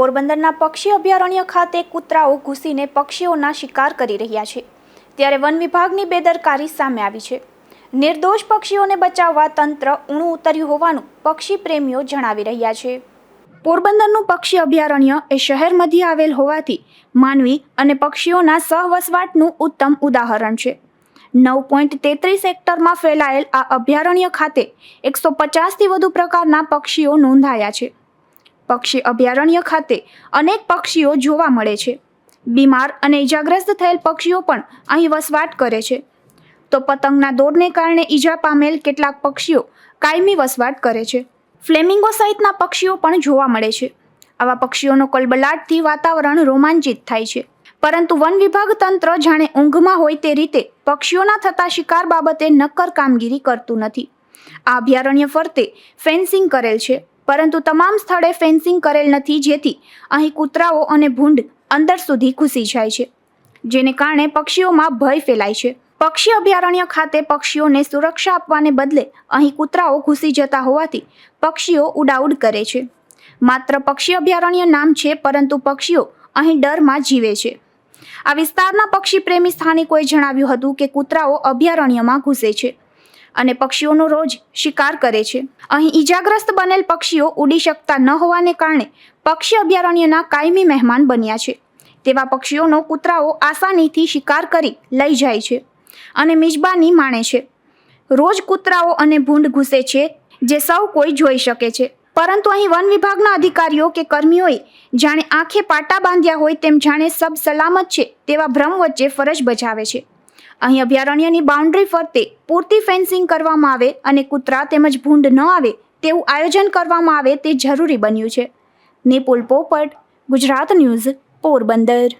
પોરબંદરના પક્ષી અભયારણ્ય ખાતે કૂતરાઓ ઘૂસીને પક્ષીઓના શિકાર કરી રહ્યા છે. ત્યારે વન વિભાગની બેદરકારી સામે આવી છે. નિર્દોષ પક્ષીઓને બચાવવા તંત્ર ઊણું ઉતર્યું હોવાનું પક્ષી પ્રેમીઓ જણાવી રહ્યા છે. પોરબંદરનું પક્ષી અભયારણ્ય એ શહેર મધ્ય આવેલ હોવાથી માનવી અને પક્ષીઓના સહવસવાટનું ઉત્તમ ઉદાહરણ છે. નવ પોઈન્ટ તેત્રીસ હેક્ટરમાં ફેલાયેલ આ અભયારણ્ય ખાતે એકસો પચાસથી વધુ પ્રકારના પક્ષીઓ નોંધાયા છે. પક્ષી અભયારણ્ય ખાતે અનેક પક્ષીઓ જોવા મળે છે. બીમાર અને ઇજાગ્રસ્ત થયેલ પક્ષીઓ પણ અહીં વસવાટ કરે છે. તો પતંગના દોરને કારણે ઈજા પામેલ કેટલાક પક્ષીઓ કાયમી વસવાટ કરે છે. ફ્લેમિંગો સહિતના પક્ષીઓ પણ જોવા મળે છે. આવા પક્ષીઓનો કલબલાટથી વાતાવરણ રોમાંચિત થાય છે. પરંતુ વન વિભાગ તંત્ર જાણે ઊંઘમાં હોય તે રીતે પક્ષીઓના થતા શિકાર બાબતે નક્કર કામગીરી કરતું નથી. આ અભયારણ્ય ફરતે ફેન્સિંગ કરેલ છે. પરંતુ તમામ સ્થળે ફેન્સિંગ કરેલ નથી, જેથી અહીં કૂતરાઓ અને ભૂંડ અંદર સુધી ઘૂસી જાય છે, જેને કારણે પક્ષીઓમાં ભય ફેલાય છે. પક્ષી અભયારણ્ય ખાતે પક્ષીઓને સુરક્ષા આપવાને બદલે અહીં કૂતરાઓ ઘૂસી જતા હોવાથી પક્ષીઓ ઉડાઉડ કરે છે. માત્ર પક્ષી અભયારણ્ય નામ છે, પરંતુ પક્ષીઓ અહીં ડરમાં જીવે છે. આ વિસ્તારના પક્ષી પ્રેમી સ્થાનિકોએ જણાવ્યું હતું કે કૂતરાઓ અભયારણ્યમાં ઘૂસે છે. અને પક્ષીઓનો રોજ શિકાર કરે છે. અહીં ઈજાગ્રસ્ત બનેલ પક્ષીઓ ઉડી શકતા ન હોવાને કારણે પક્ષી અભયારણ્યના કાયમી મહેમાન બન્યા છે. તેવા પક્ષીઓનો કૂતરાઓ આસાનીથી શિકાર કરી લઈ જાય છે અને મિજબાની માણે છે. રોજ કૂતરાઓ અને ભૂંડ ઘૂસે છે, જે સૌ કોઈ જોઈ શકે છે. પરંતુ અહીં વન વિભાગના અધિકારીઓ કે કર્મીઓએ જાણે આંખે પાટા બાંધ્યા હોય તેમ જાણે સબ સલામત છે તેવા ભ્રમ વચ્ચે ફરજ બજાવે છે. અહીં અભયારણ્યની બાઉન્ડ્રી ફરતે પૂરતી ફેન્સિંગ કરવામાં આવે અને કૂતરા તેમજ ભૂંડ ન આવે તેવું આયોજન કરવામાં આવે તે જરૂરી બન્યું છે. નિપુલ પોપટ, ગુજરાત ન્યૂઝ, પોરબંદર.